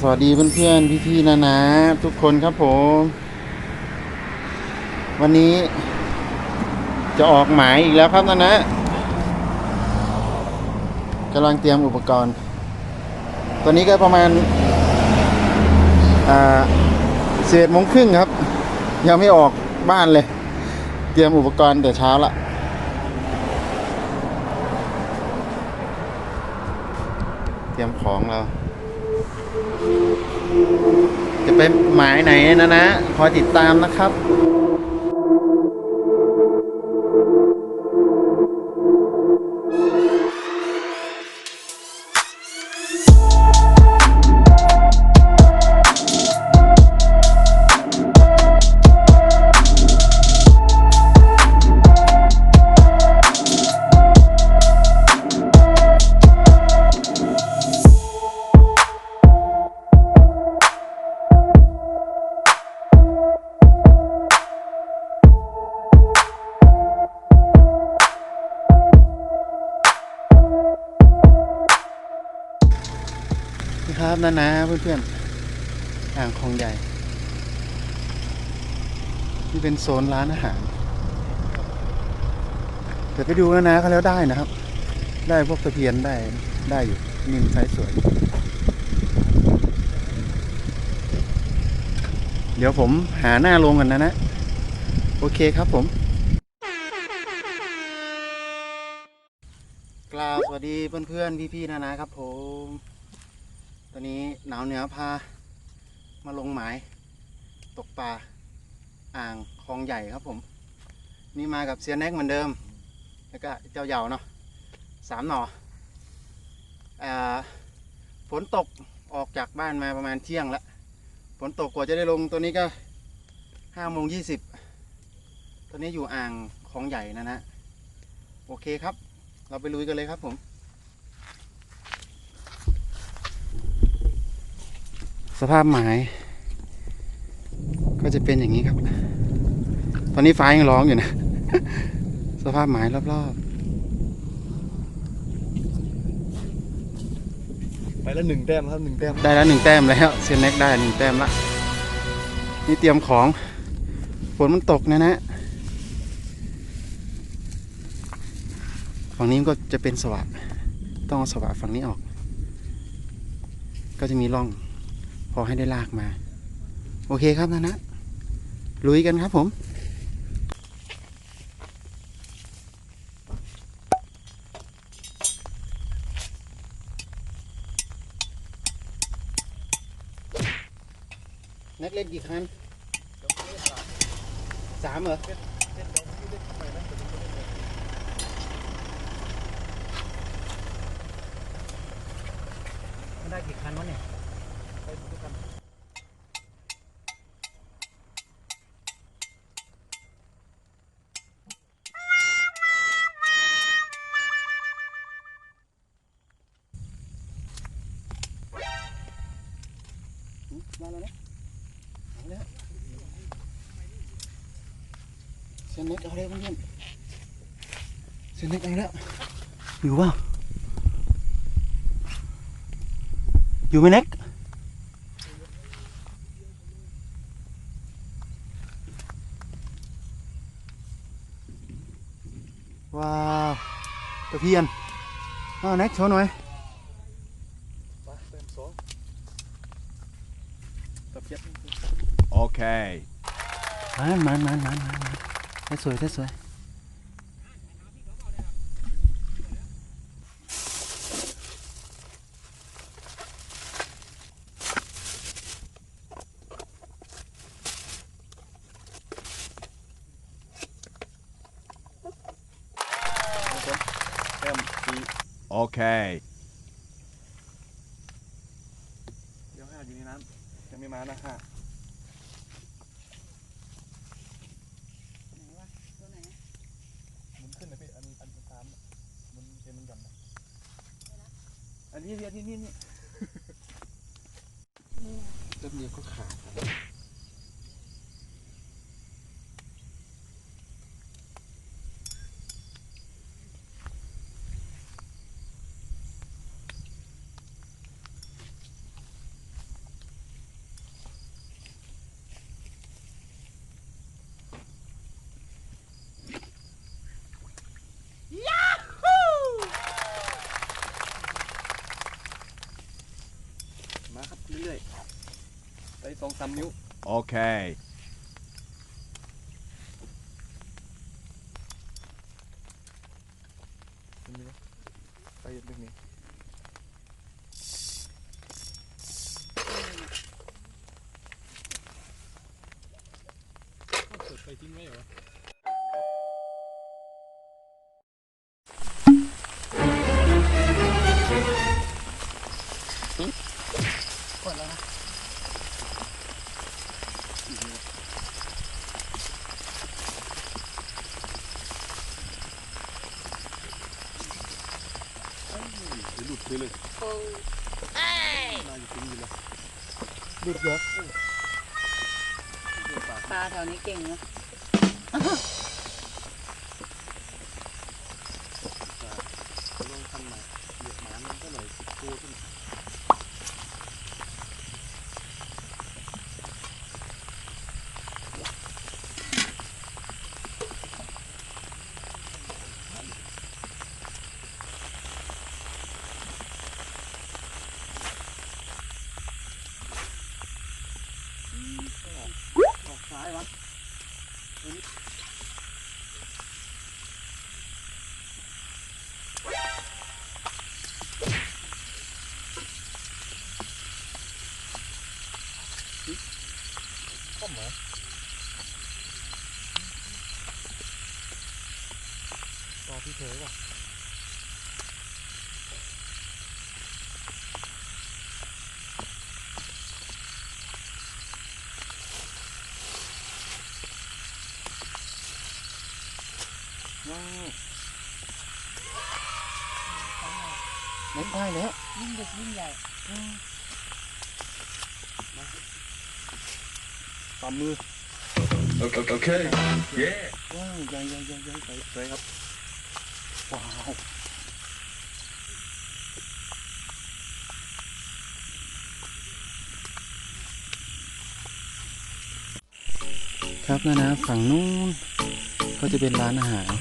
สวัสดีเพื่อนๆพี่ๆนะนะทุกคนครับผม วันนี้จะออกหมายอีกแล้วครับนะนะกำลังเตรียมอุปกรณ์ ตอนนี้ก็ประมาณเศษโมงครึ่งครับ ยังไม่ออกบ้านเลย เตรียมอุปกรณ์แต่เช้าละเตรียมของเรา จะไปหมายไหนนะนะคอยติดตามนะครับ นี่ครับนะเพื่อนๆอ่างคลองใหญ่นี่เป็นโซนร้านอาหารเดี๋ยวไปดูนะนะเขาแล้วได้นะครับ ได้พวกตะเพียนได้ได้อยู่นิมไซส์สวย เดี๋ยวผมหาหน้าลงกันนะนะ โอเคครับผม กล่าวสวัสดีเพื่อนๆ พี่ๆ นะนะครับผม ตอนนี้หนาวเหนือพา มาลงหมาย ตกปลาอ่างคลองใหญ่ครับผม นี่มากับเซียนแน็กเหมือนเดิม แล้วก็เจ้าเหยาเนาะสามหน่ออฝนตกออกจากบ้านมาประมาณเที่ยงแล้วฝนตกกว่าจะได้ลงตัวนี้ก็ห้าโมงยี่สิบตอนนี้อยู่อ่างคลองใหญ่นะนะ โอเคครับ เราไปลุยกันเลยครับผม สภาพหมาย ก็จะเป็นอย่างนี้ครับ ตอนนี้ฟ้ายังร้องอยู่นะ สภาพหมายรอบไปแล้วหนึ่งแต้มครับหนึ่งแต้มๆได้แล้วหนึ่งแต้มแล้วเซียนแน็กได้หนึ่งแต้มละ นี่เตรียมของฝนมันตกนะนะฝั่งนี้ก็จะเป็นสวัสดต้องเอาสวัสดฝั่งนี้ออก ก็จะมีร่อง พอให้ได้ลากมา โอเคครับนะนะลุยกันครับผมนักเล่นกี่คันสามเหรอ มาแล้วนะเอาแล้วเซนเน็กเอา ตะเพียน Okay. มันมันมันมันมันมันได้สวยได้สวย แต้มสี่ Okay. เดี๋ยวห้าอยู่ในน้ำยังไม่มานะห้าหมุนขึ้นเลยพี่อันอันสาม หมันเอ็นมันหย่อนนะอันนี้อันนี้นี่นี่เริ่มเดียว ก็ขาดเรื่อยๆไปสองสามนิ้ว Okay. เป็นไงไปเป็น เดี๋ยวหลุดไปเลยน่าจะทิ้งอยู่แล้วดึกเยอะเดินปากปลาแถวนี้เก่งนะ ลงคันใหม่เหยียบหมามันก็หน่อยสิบตัวขึ้น ออกซ้ายวะ ก้มเหรอ ต่อพี่เธอป่ะว้าวเล็กได้แล้วยิ่งเด็กยิ่งใหญ่ตามมือ Okay. Yeah. ว้าวใหญ่ให ว้าวครับนะนะฝั่งนู้นก็จะเป็นร้านอาหาร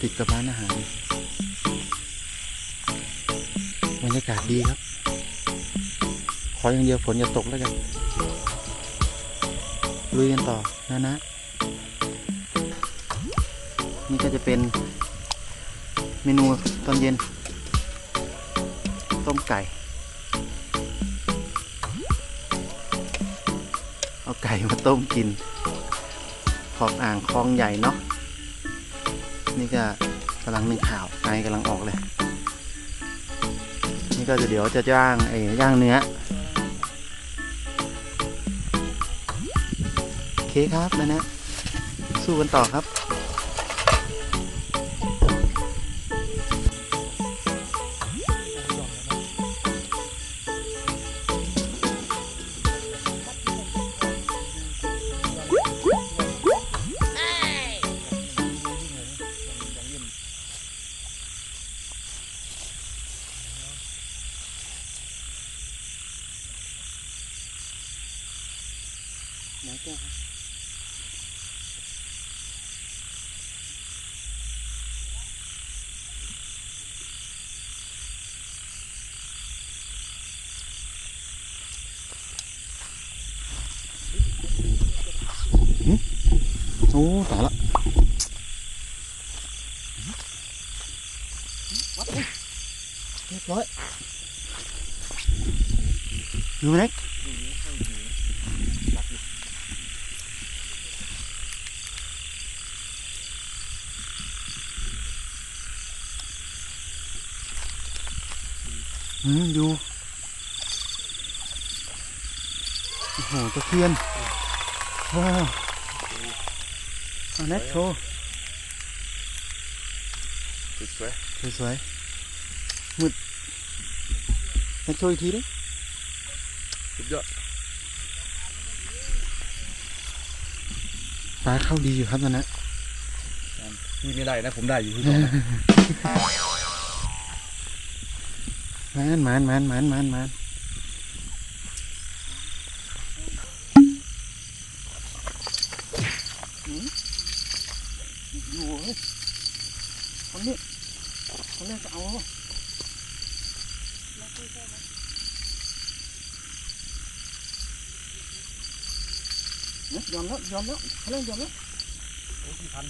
ติดกับร้านอาหารบรรยากาศดีครับ ขออย่างเดียวฝนอย่าตกแล้วกันลุยกันต่อนะนะ นี่ก็จะเป็นเมนูตอนเย็น ต้มไก่ เอาไก่มาต้มกิน ขอบอ่างคลองใหญ่เนาะนี่ก็กำลังนึ่งข่าวไอกำลังออกเลย นี่ก็จะเดี๋ยวจะย่างไอ้ย่างเนื้อโอเคครับนะนะสู้กันต่อครับ โอ้ตายละวัดเลยเรียบร้อยอยู่ไหม เน็กอืมอยู่โอ้โหตะเคียนว้าวเอาเน็ตโชว์สวยสวยๆมืดเน็ตโชว์อีกทีดิๆสุดยอดปลาเข้าดีอยู่ครับตอนนั้นพี่ไม่ได้นะผมได้อยู่ที่สองนะมันมันมันมันมันมัน อืมอยู่เฮ้ยคนนี้คนนี้จะเอาเนี่ยยอมแล้วยอมแล้วเขาเริ่มยอมแล้วโอ้พี่พัน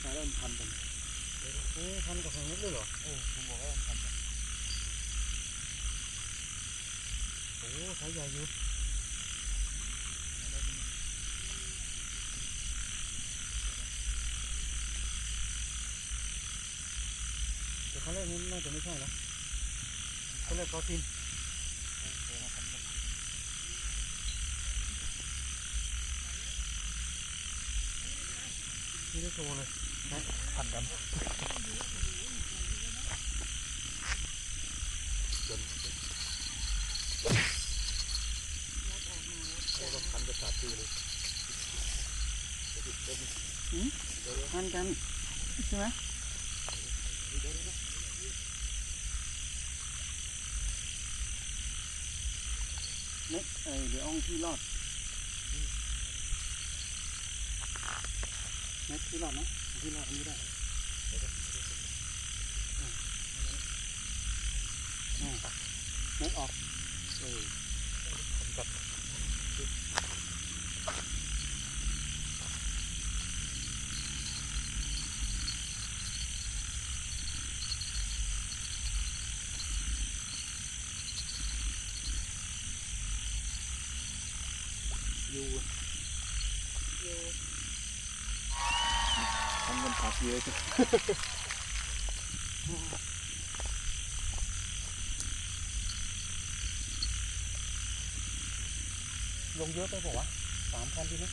ใช่แล้วมันพันกันเอ๊ะพันกับของนิดเลยเหรอ เออผมบอกว่ามันพันกัน โอ้สาใหญ่อยู่แต่ครั้งแรกนี้น่าจะไม่ใช่นะครั้งแรกเขาทิมนี่ได้โชว์เลยพันกันจนโอ้ก็ พันจะขาดชื่อเลยพันกันใช่ไหมเล็กเอ้ ยเดี๋ยวเอาที่รอดเล็กที่รอดนะเอาที่รอดอันนี้ได้อะอะเล็กออกเอออยู่อยู่ทำเงินขาดเยอะจ้ะลงเยอะไปบอกว่าสามพันดีไหม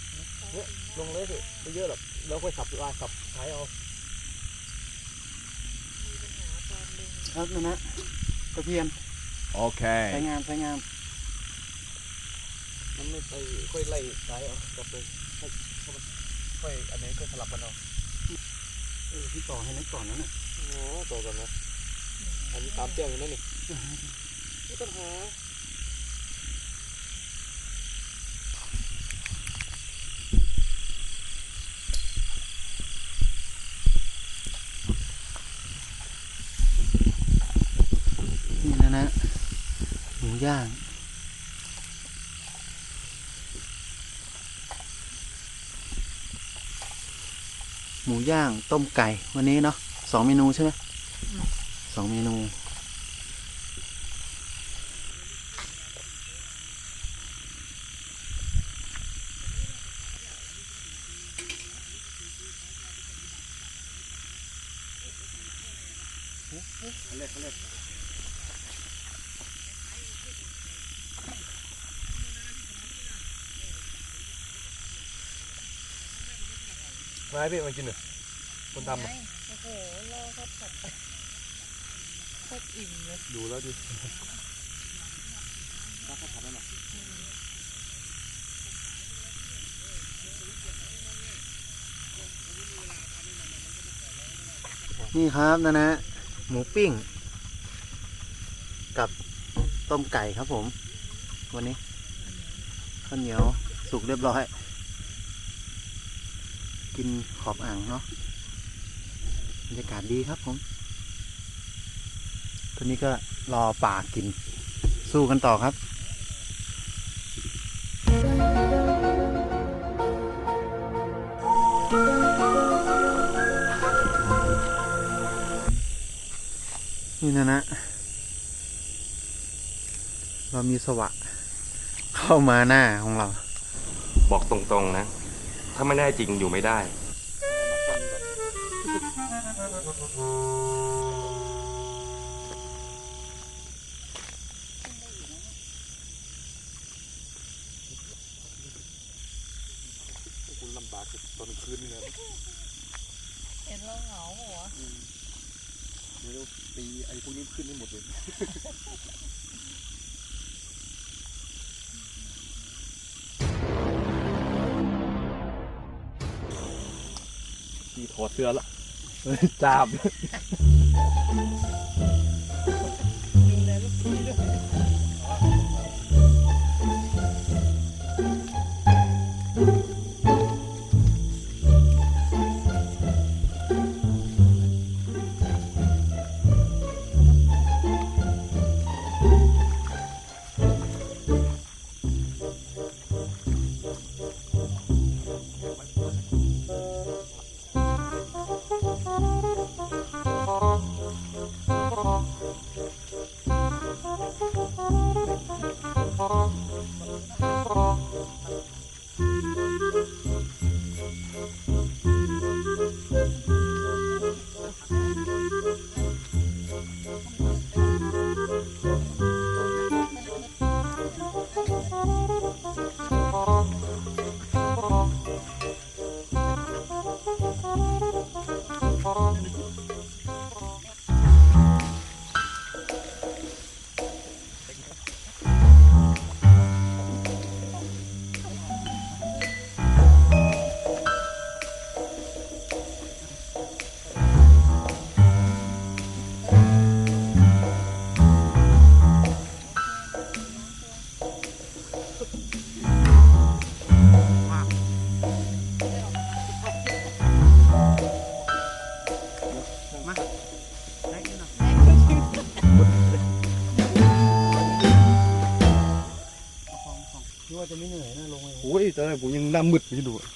ลงเลยสิไม่เยอะหรอกแล้วค่อยขับลายขับใช้เอาครับนั่นนะตะเพียนใช้ Okay. งานใช้งาน มันไม่ไปค่อยไล่ใช้เอากลับไปให้เข้ามาค่อยอันนี้ค่อยสลับกันเอาเออพี่ต่อให้นักก่อนนั้นน่ะโอ้ตัวกันนะอันนี้ตามแจ้งอยู่นั่นนี่ไม่ต้องหานี่นะนะหมูย่าง มูย่างต้มไก่วันนี้เนาะสองเมนูใช่ไหมสองเมนูอัน แรกอันแรกมาให้พี่มากินหน่อยคนทำอะโอ้โหรอเขาผัดโคตรอิ่มเลยดูแล้วดิถ้าเขาทำได้หรอนี่ครับนะนะ หมูปิ้ง กับต้มไก่ครับผม วันนี้ข้าวเหนียวสุกเรียบร้อย กินขอบอ่างเนาะบรรยากาศดีครับผมตอนนี้ก็รอป่ากิน สู้กันต่อครับนี่นะนะ เรามีสวะ เข้ามาหน้าของเรา บอกตรงๆนะ ถ้าไม่ได้จริงอยู่ไม่ได้ คุณลำบากตอนกลางคืนนี่นะเห็นเราเหงาหัวะเดี๋ยวตีไอ้พวกนี้ขึ้นให้หมดเลย ถอดเสื้อละจับ หน้ามืดอยู่ดูอะ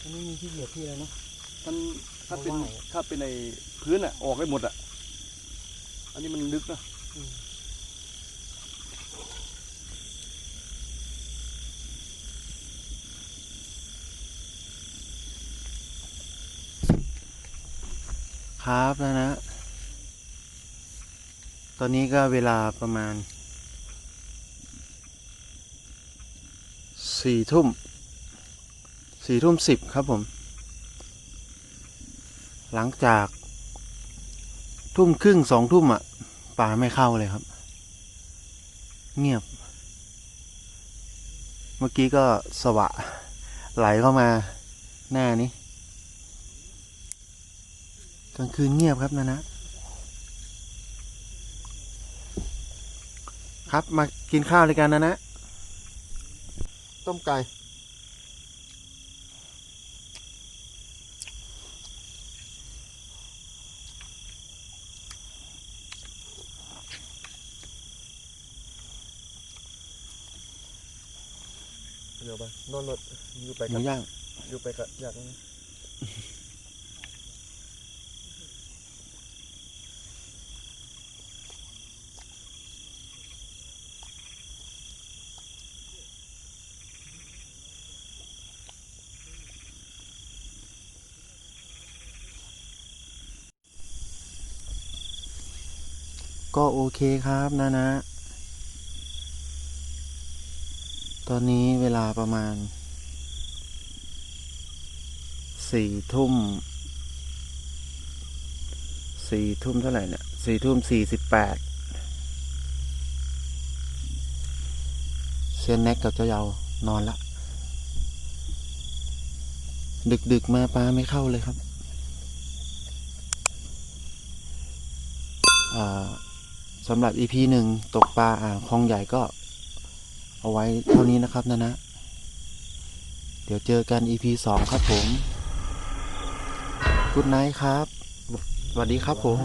มันไม่มีที่เหยียบที่อะไรเนาะมันถ้าเป็นว่ายอะถ้าเป็นในพื้นอะ ออกได้หมดอะ อันนี้มันลึกนะครับนะนะ ตอนนี้ก็เวลาประมาณ สี่ทุ่มสี่ทุ่มสิบครับผม หลังจากทุ่มครึ่งสองทุ่มอะปลาไม่เข้าเลยครับ เงียบ เมื่อกี้ก็สวะ ไหลเข้ามาหน้านี้ กลางคืนเงียบครับนะนะครับมากินข้าวเลยกันนะนะ ต้มไก่เดี๋ยวไปนอนรถอยู่ไปหมูกับย่างอยู่ไปกับอยากน ก็โอเคครับนะนะ ตอนนี้เวลาประมาณสี่ทุ่มสี่ทุ่มเท่าไหร่เนี่ยสี่ทุ่มสี่สิบแปดเซียนแน็กกับเจ้าเยาว์นอนละ ดึกดึกมาปลาไม่เข้าเลยครับ อ่า สำหรับ EP หนึ่งตกปลาอ่างคลองใหญ่ก็ เอาไว้เท่านี้นะครับนะนะ เดี๋ยวเจอกัน EP สองครับผมกุดไนท์ครับสวัสดีครับผม